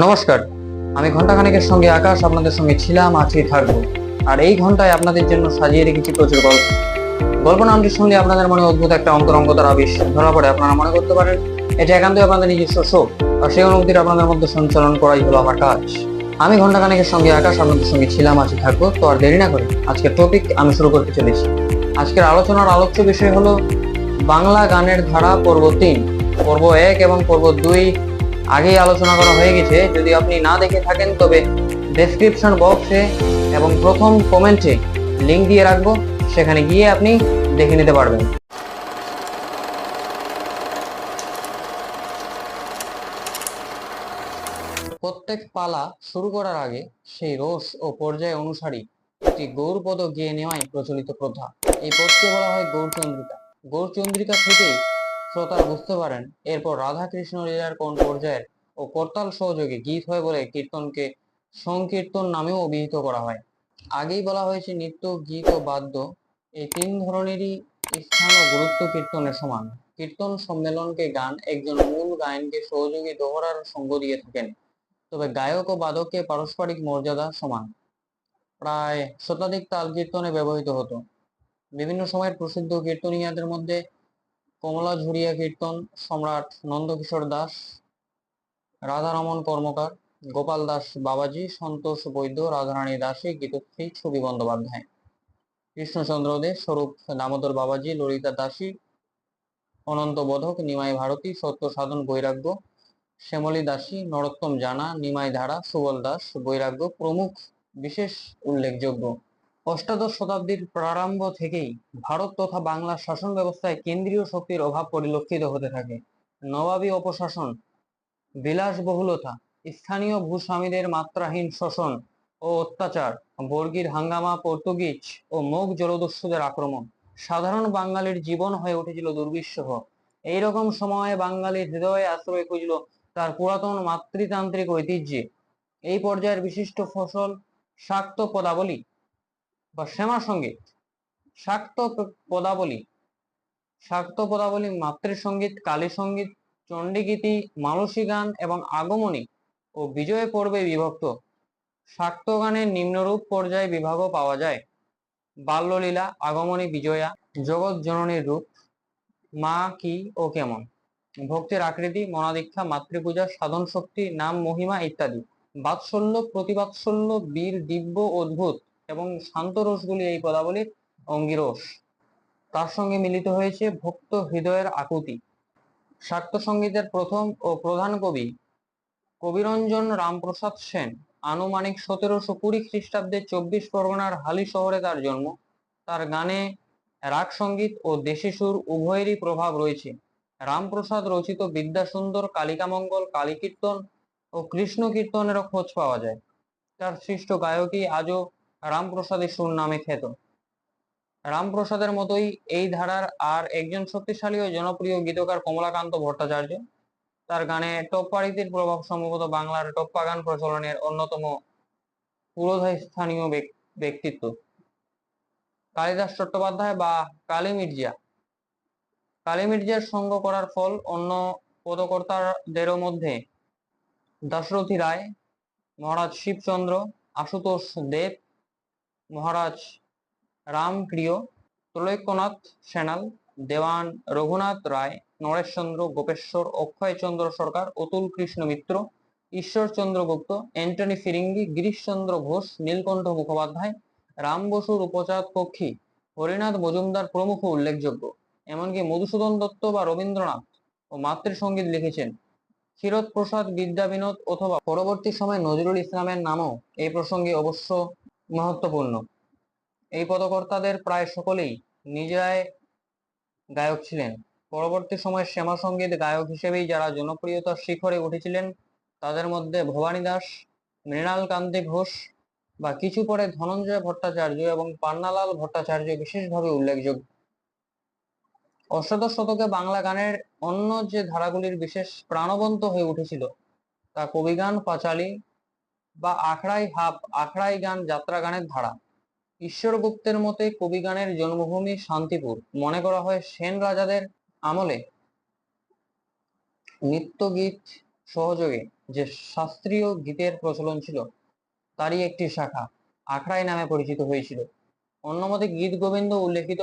নমস্কার, আমি ঘন্টাখানেকের সঙ্গে আকাশ, আপনাদের সঙ্গে ছিলাম আছি থাকব। আর এই ঘন্টায় আপনাদের জন্য সাজিয়ে রেখেছি প্রচুর গল্প। গল্প নামটি শুনলে আপনাদের মনে অদ্ভুত একটা অন্তরঙ্গতার আবেশ ধরা পড়ে, আপনারা মনে করতে পারেন, এটা একান্তই আপনাদের নিজস্ব শোক, আর সেই অনুভূতির আপনাদের মধ্যে সঞ্চালন করাই হলো আমার কাজ। আমি ঘন্টাখানেকের সঙ্গে আকাশ, আপনাদের সঙ্গে ছিলাম আছি থাকব, তো আর দেরি না করে আজকের টপিক আমি শুরু করতে চলেছি। আজকের আলোচনার আলোচ্য বিষয় হলো, বাংলা গানের ধারা পর্ব তিন, পর্ব এক এবং পর্ব দুই আগেই আলোচনা করা হয়ে গেছে। যদি আপনি না দেখে থাকেন, তবে ডেসক্রিপশন বক্সে এবং প্রথম কমেন্টে লিংক দিয়ে রাখব। সেখানে গিয়ে আপনি দেখে নিতে পারবেন। প্রত্যেক পালা শুরু করার আগে সেই রস ও পর্যায় অনুসারী একটি গৌরপদ গিয়ে নেওয়াই প্রচলিত প্রথা। এই পদকে বলা হয় গৌরচন্দ্রিকা। গৌরচন্দ্রিকা থেকেই শ্রোতারা বুঝতে পারেন, এরপর রাধা কৃষ্ণ লীলার কোন পর্যায়ের ও করতাল সহযোগে গীত হয় বলে কীর্তনকে সংকীর্তন নামেও অভিহিত করা হয়। আগেই বলা হয়েছে নৃত্য, গীত ও বাদ্য এই তিন ধরনেরই স্থান ও গুরুত্ব কীর্তনের সমান। কীর্তন সম্মেলনকে গান একজন মূল গায়নকে সহযোগী দোহরার সঙ্গ দিয়ে থাকেন, তবে গায়ক ও বাদককে পারস্পরিক মর্যাদা সমান। প্রায় শতাধিক তাল কীর্তনে ব্যবহৃত হতো। বিভিন্ন সময়ের প্রসিদ্ধ কীর্তনীয়াদের মধ্যে কমলা ঝুরিয়া কীর্তন, সম্রাট নন্দকিশোর দাস, রাধারমন কর্মকার, গোপাল দাস বাবাজি, সন্তোষ বৈদ্য, রাধারানী দাসী, গীতশ্রী, ছবি বন্দ্যোপাধ্যায়। কৃষ্ণচন্দ্র দে, স্বরূপ দামোদর বাবাজি, ললিতা দাসী, অনন্ত বোধক, নিমাই ভারতী, সত্য সাধন বৈরাগ্য, শ্যামলী দাসী, নরোত্তম জানা, নিমাই ধারা, সুবল দাস বৈরাগ্য, প্রমুখ বিশেষ উল্লেখযোগ্য। অষ্টাদশ শতাব্দীর প্রারম্ভ থেকেই ভারত তথা বাংলার শাসন ব্যবস্থায় কেন্দ্রীয় শক্তির অভাব পরিলক্ষিত হতে থাকে। নবাবী অপশাসন, বিলাসবহুলতা, স্থানীয় ভূস্বামীদের মাত্রাহীন শোষণ ও অত্যাচার, বর্গীর হাঙ্গামা, পর্তুগিজ ও মুঘ জলদস্যুদের আক্রমণ, সাধারণ বাঙালির জীবন হয়ে উঠেছিল দুর্বিষহ। এইরকম সময়ে বাঙালির হৃদয়ে আশ্রয় খুঁজল তার পুরাতন মাতৃতান্ত্রিক ঐতিহ্যে। এই পর্যায়ের বিশিষ্ট ফসল শাক্ত পদাবলী বা শ্যামা সংগীত শাক্ত পদাবলী শাক্ত পদাবলী মাতৃসঙ্গীত কালী সংগীত, চণ্ডীগীতি, মানসী গান এবং আগমনী ও বিজয় পর্বে বিভক্ত শাক্ত গানের নিম্নরূপ পর্যায়ে বিভাগও পাওয়া যায়। বাল্যলীলা, আগমনী, বিজয়া, জগৎ জননীর রূপ, মা, কি ও কেমন, ভক্তির আকৃতি, মনাদীক্ষা, মাতৃপূজা সাধন শক্তি নাম, মহিমা ইত্যাদি। বাৎসল্য, প্রতিবাৎসল্য, বীর, দিব্য, অদ্ভুত এবং শান্ত রসগুলি এই পদাবলীর অঙ্গিরস। তার সঙ্গে মিলিত হয়েছে ভক্ত হৃদয়ের আকুতি। শাক্ত সঙ্গীতের প্রথম ও প্রধান কবি কবিরঞ্জন রামপ্রসাদ সেন আনুমানিক সতেরোশো কুড়ি খ্রিস্টাব্দে চব্বিশ পরগনার হালি শহরে তার জন্ম। তার গানে রাগ সংগীত ও দেশি সুর উভয়েরই প্রভাব রয়েছে। রামপ্রসাদ রচিত বিদ্যাসুন্দর কালিকামঙ্গল কালীকীর্তন ও কৃষ্ণ কীর্তনেরও খোঁজ পাওয়া যায়। তার সৃষ্ট গায়কই আজও রামপ্রসাদের সুর নামে খ্যাত। রামপ্রসাদের মতোই এই ধারার আর একজন শক্তিশালী ও জনপ্রিয় গীতকার কমলাকান্ত ভট্টাচার্য। তার গানে টপ্পারীতির প্রভাব সম্ভবত বাংলার টপ্পা গান প্রচলনের অন্যতম পুরোধায় স্থানীয় ব্যক- ব্যক্তিত্ব। কালিদাস চট্টোপাধ্যায় বা কালী মির্জা। কালী মির্জার সঙ্গ করার ফল অন্য পদকর্তাদেরও মধ্যে দাশরথী রায়, মহারাজ শিবচন্দ্র, আশুতোষ দেব মহারাজ রামপ্রিয় ত্রৈকনাথ সেনাল, দেওয়ান রঘুনাথ রায়, নরেশচন্দ্র গোপেশ্বর অক্ষয়চন্দ্র সরকার, অতুল কৃষ্ণ মিত্র ঈশ্বরচন্দ্র গুপ্ত, অ্যান্টনি ফিরিঙ্গি গিরিশচন্দ্র ঘোষ, নীলকণ্ঠ মুখোপাধ্যায়, রাম বসুর উপচাঁদ পক্ষী, হরিনাথ মজুমদার প্রমুখ উল্লেখযোগ্য। এমনকি মধুসূদন দত্ত বা রবীন্দ্রনাথ ও মাতৃসঙ্গীত লিখেছেন। ক্ষীরোদ প্রসাদ বিদ্যা বিনোদ অথবা পরবর্তী সময়ে নজরুল ইসলামের নামও এই প্রসঙ্গে অবশ্য মহত্বপূর্ণ এই পদকর্তাদের প্রায় সকলেই নিজেরাই গায়ক ছিলেন। পরবর্তী সময়ে শ্যামা সংগীত গায়ক হিসেবেই যারা জনপ্রিয়তার শিখরে উঠেছিলেন, তাদের মধ্যে ভবানী দাস, মৃণাল কান্তি ঘোষ বা কিছু পরে ধনঞ্জয় ভট্টাচার্য এবং পান্নালাল ভট্টাচার্য বিশেষভাবে উল্লেখযোগ্য। অষ্টাদশ শতকে বাংলা গানের অন্য যে ধারাগুলির বিশেষ প্রাণবন্ত হয়ে উঠেছিল, তা কবিগান, পাঁচালী বা আখড়াই হাপ আখড়াই গান, যাত্রা গানের ধারা। ঈশ্বর গুপ্তের মতে কবিগানের জন্মভূমি শান্তিপুর। মনে করা হয় সেন রাজাদের আমলে নিত্য গীত সহযোগে যে শাস্ত্রীয় গীতের প্রচলন ছিল, তারই একটি শাখা আখড়াই নামে পরিচিত হয়েছিল। অন্যমতে গীত গোবিন্দ উল্লেখিত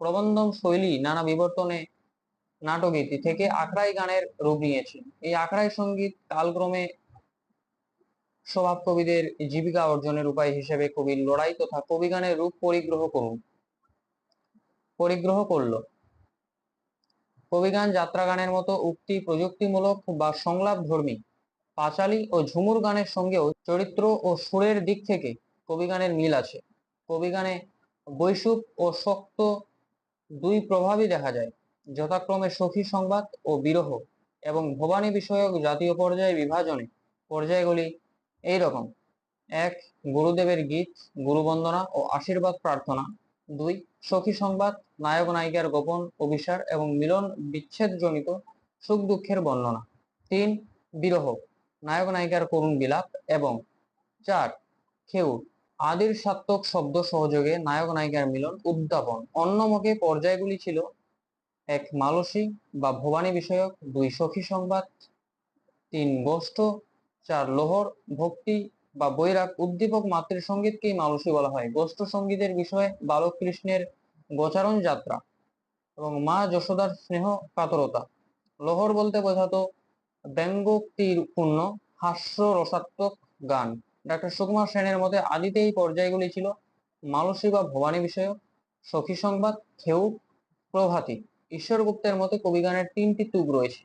প্রবন্ধম শৈলী নানা বিবর্তনে নাটগীতি থেকে আখড়াই গানের রূপ নিয়েছে। এই আখড়াই সংগীত কালক্রমে স্বভাব কবিদের জীবিকা অর্জনের উপায় হিসেবে কবির লড়াই তথা কবিগানের রূপ পরিগ্রহ করুন। পরিগ্রহ করল। কবিগান যাত্রা গানের মতো উক্তি প্রযুক্তিমূলক বা সংলাপ ধর্মী। পাঁচালী ও ঝুমুর গানের সঙ্গেও চরিত্র ও সুরের দিক থেকে কবিগানের মিল আছে। কবিগানে বৈশুপ ও শক্ত দুই প্রভাবই দেখা যায়, যথাক্রমে সখী সংবাদ ও বিরহ এবং ভবানী বিষয়ক জাতীয় পর্যায়ে বিভাজনে পর্যায়গুলি এই রকম এক, গুরুদেবের গীত, গুরুবন্দনা ও আশীর্বাদ প্রার্থনা। দুই, সখী সংবাদ, নায়ক নায়িকার গোপন অভিসার এবং মিলন বিচ্ছেদ জনিত সুখ দুঃখের বর্ণনা। তিন, বিরহ, নায়ক নায়িকার করুণ বিলাপ এবং চার খেউর আদির সাত্তক শব্দ সহযোগে নায়ক নায়িকার মিলন উদ্যাপন। অন্যমুখে পর্যায়গুলি ছিল, এক, মালসী বা ভবানী বিষয়ক দুই, সখী সংবাদ, তিন, গোষ্ঠ চার লোহর ভক্তি বা বৈরাগ উদ্দীপক মাতৃসঙ্গীতকেই মালসী বলা হয়। গোষ্ঠ সঙ্গীতের বিষয়ে বালক কৃষ্ণের গোচারণ যাত্রা এবং মা যশোদার স্নেহ কাতরতা। লোহর বলতে বোঝাতো ব্যঙ্গোক্তিপূর্ণ হাস্য রসাত্মক গান। ডাক্তার সুকুমার সেনের মতে আদিতে এই পর্যায়গুলি ছিল মালসী বা ভবানী বিষয়ক, সখী সংবাদ, খেউ প্রভাতী। ঈশ্বর গুপ্তের মতে কবিগানের তিনটি তুগ রয়েছে।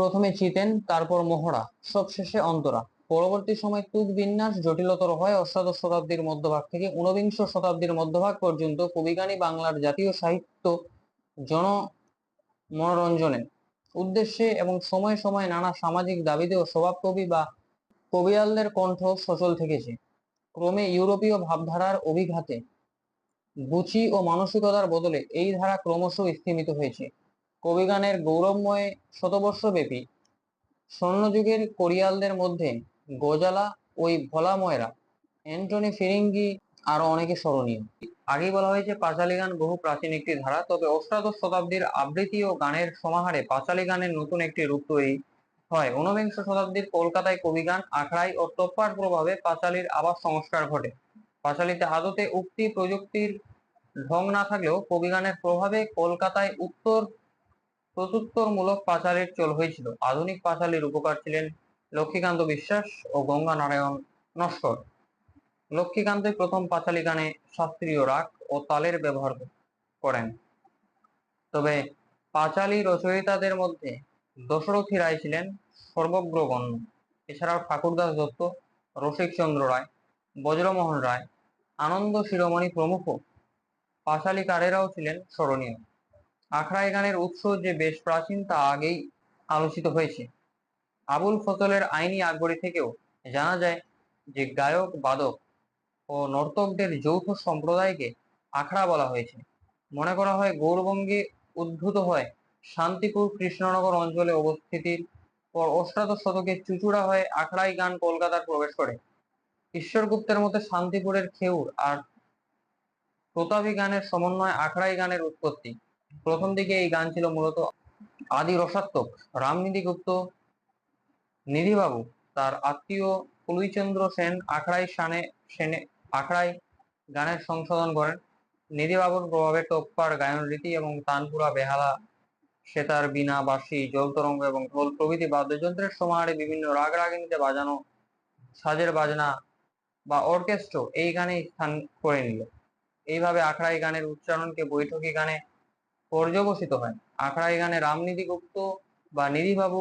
প্রথমে চিতেন, তারপর মোহরা, সবশেষে অন্তরা। পরবর্তী সময় তুক বিন্যাস, জটিলতর হয় অষ্টাদশ শতাব্দীর মধ্যভাগ থেকে ঊনবিংশ শতাব্দীর মধ্যভাগ পর্যন্ত কবিগানী বাংলার জাতীয় সাহিত্য জন মনোরঞ্জনের উদ্দেশ্যে এবং সময়ে সময়ে নানা সামাজিক দাবিতে ও স্বভাব কবি বা কবিয়ালদের কণ্ঠ সচল থেকেছে। ক্রমে ইউরোপীয় ভাবধারার অভিঘাতে বুচি ও মানসিকতার বদলে এই ধারা ক্রমশ স্থিমিত হয়েছে। কবিগানের গৌরবময় শতবর্ষব্যাপী স্বর্ণযুগের কোরিয়ালদের মধ্যে গোজালা ওই ভোলা ময়রা অ্যান্টনি ফিরিঙ্গি আরও অনেকে স্মরণীয়। আগেই বলা হয়েছে, পাঁচালী গান বহু প্রাচীন একটি ধারা, তবে অষ্টাদশ শতাব্দীর আবৃত্তি ও গানের সমাহারে পাঁচালী গানের নতুন একটি রূপ তৈরি হয়। ঊনবিংশ শতাব্দীর কলকাতায় কবিগান, আখড়াই ও তোপ্পার প্রভাবে পাঁচালীর আবার সংস্কার ঘটে। পাঁচালীতে আদতে উক্তি প্রযুক্তির ঢং না থাকলেও কবিগানের প্রভাবে কলকাতায় উত্তর প্রত্যুত্তরমূলক পাঁচালীর চল হয়েছিল। আধুনিক পাঁচালীর উপকার ছিলেন লক্ষ্মীকান্ত বিশ্বাস ও গঙ্গা নারায়ণ নস্কর। লক্ষ্মীকান্তই প্রথম পাঁচালী গানে শাস্ত্রীয় রাগ ও তালের ব্যবহার করেন। তবে পাঁচালী রচয়িতাদের মধ্যে দশরথী রায় ছিলেন সর্বগ্রগণ্য এছাড়াও ঠাকুরদাস দত্ত রসিকচন্দ্র রায়, বজ্রমোহন রায়, আনন্দ শিরোমণি প্রমুখ পাঁচালীকারেরাও ছিলেন স্মরণীয়। আখড়াই গানের উৎস যে বেশ প্রাচীন তা আগেই আলোচিত হয়েছে। আবুল ফজলের আইনি আকবরী থেকেও জানা যায় যে গায়ক, বাদক ও নর্তকদের যৌথ সম্প্রদায়কে আখড়া বলা হয়েছে। মনে করা হয় গৌরবঙ্গে উদ্ভূত হয় শান্তিপুর কৃষ্ণনগর অঞ্চলে অবস্থিতির পর অষ্টাদশ শতকে চুচুড়া হয়ে আখড়াই গান কলকাতার প্রবেশ করে। ঈশ্বরগুপ্তের মতে শান্তিপুরের খেউর আর প্রতাপী গানের সমন্বয় আখড়াই গানের উৎপত্তি। প্রথম দিকে এই গান ছিল মূলত আদি রসাত্মক। রামনিধি গুপ্ত, নিধিবাবু, তার আত্মীয় কুলুইচন্দ্র সেন আখড়াই শানে সেনে আখড়াই গানের সংশোধন করেন। নিধিবাবুর প্রভাবে টোপ্পার গায়ন রীতি এবং তানপুরা, বেহালা, সেতার বিনা বাঁশি জলতরঙ্গ এবং ঢোল প্রভৃতি বাদ্যযন্ত্রের সমাহারে বিভিন্ন রাগ রাগিনীতে বাজানো সাজের বাজনা বা অর্কেস্ট্র এই গানে স্থান করে নিল। এইভাবে আখড়াই গানের উচ্চারণকে বৈঠকি গানে পর্যবসিত হয়। আখড়াই গানে রামনিধি গুপ্ত বা নিধিবাবু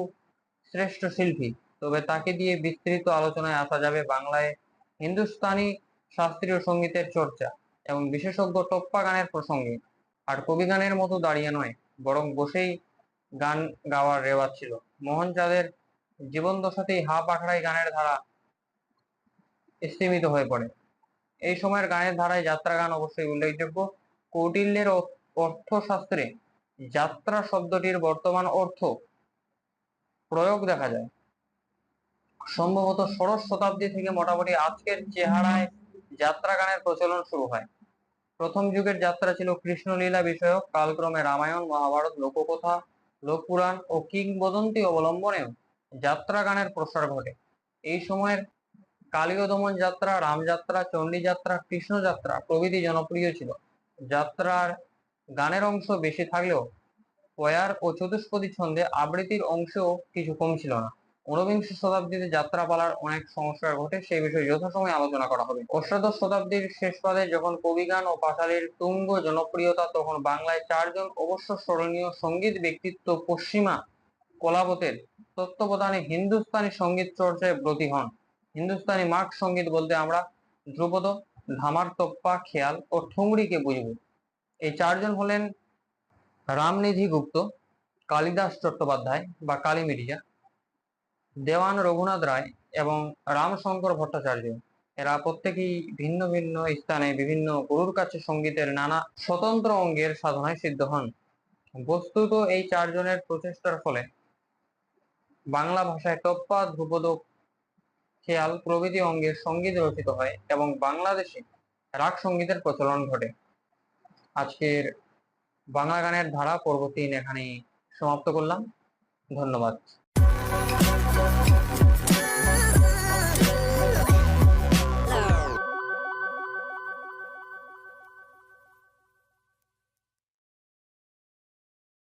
শ্রেষ্ঠ শিল্পী। তবে তাকে দিয়ে বিস্তৃত আলোচনায় আসা যাবে বাংলায় হিন্দুস্তানি শাস্ত্রীয় সঙ্গীতের চর্চা এবং বিশেষজ্ঞ টপ্পা গানের প্রসঙ্গে। আর কবি গানের মতো দাঁড়িয়ে নয়, বরং বসেই গান গাওয়ার রেওয়াজ ছিল। মোহন চাঁদের জীবন দশাতেই হাফ আখড়াই গানের ধারা স্তীমিত হয়ে পড়ে। এই সময়ের গানের ধারায় যাত্রা গান অবশ্যই উল্লেখযোগ্য। কৌটিল্যের অর্থশাস্ত্রে যাত্রা শব্দটির বর্তমান অর্থ প্রয়োগ দেখা যায়। সম্ভবত ষোড়শ শতাব্দী থেকে মোটামুটি আজকের চেহারায় যাত্রা গানের প্রচলন শুরু হয়। প্রথম যুগের যাত্রা ছিল কৃষ্ণলীলা বিষয়ক, কালক্রমে রামায়ণ, মহাভারত, লোককথা, লোকপুরাণ ও কিংবদন্তি অবলম্বনেও যাত্রা গানের প্রসার ঘটে। এই সময়ের কালীয় দমন যাত্রা, রামযাত্রা চণ্ডী যাত্রা কৃষ্ণ প্রভৃতি জনপ্রিয় ছিল। যাত্রার গানের অংশ বেশি থাকলেও পয়ার ও চতুষ্পদী ছন্দে আবৃত্তির অংশও কিছু কম ছিল না। ঊনবিংশ শতাব্দীতে যাত্রাপালার অনেক সংস্কার ঘটে, সেই বিষয়ে যথাসময়ে আলোচনা করা হবে। অষ্টাদশ শতাব্দীর শেষ পাদে যখন কবিগান ও পাঁচালীর তুঙ্গ জনপ্রিয়তা, তখন বাংলায় চারজন অবশ্য স্মরণীয় সংগীত ব্যক্তিত্ব পশ্চিমা কলাবতের তত্ত্বাবধানে হিন্দুস্তানি সংগীত চর্চায় ব্রতী হন। হিন্দুস্তানি মার্ক সংগীত বলতে আমরা ধ্রুপদ, ধামার তপ্পা, খেয়াল ও ঠুংরিকে বুঝব। এই চারজন হলেন রামনিধি গুপ্ত, কালিদাস চট্টোপাধ্যায় বা কালী মির্জা দেওয়ান রঘুনাথ রায় এবং রামশঙ্কর ভট্টাচার্য। এরা প্রত্যেকেই ভিন্ন ভিন্ন স্থানে বিভিন্ন গুরুর কাছে সঙ্গীতের নানা স্বতন্ত্র অঙ্গের সাধনায় সিদ্ধ হন। বস্তুত এই চারজনের প্রচেষ্টার ফলে বাংলা ভাষায় টপ্পা ধ্রুপদ খেয়াল প্রভৃতি অঙ্গের সংগীত রচিত হয় এবং বাংলাদেশে রাগ সঙ্গীতের প্রচলন ঘটে। আজকের বাংলা গানের ধারা পর্ব এখানে সমাপ্ত করলাম। ধন্যবাদ।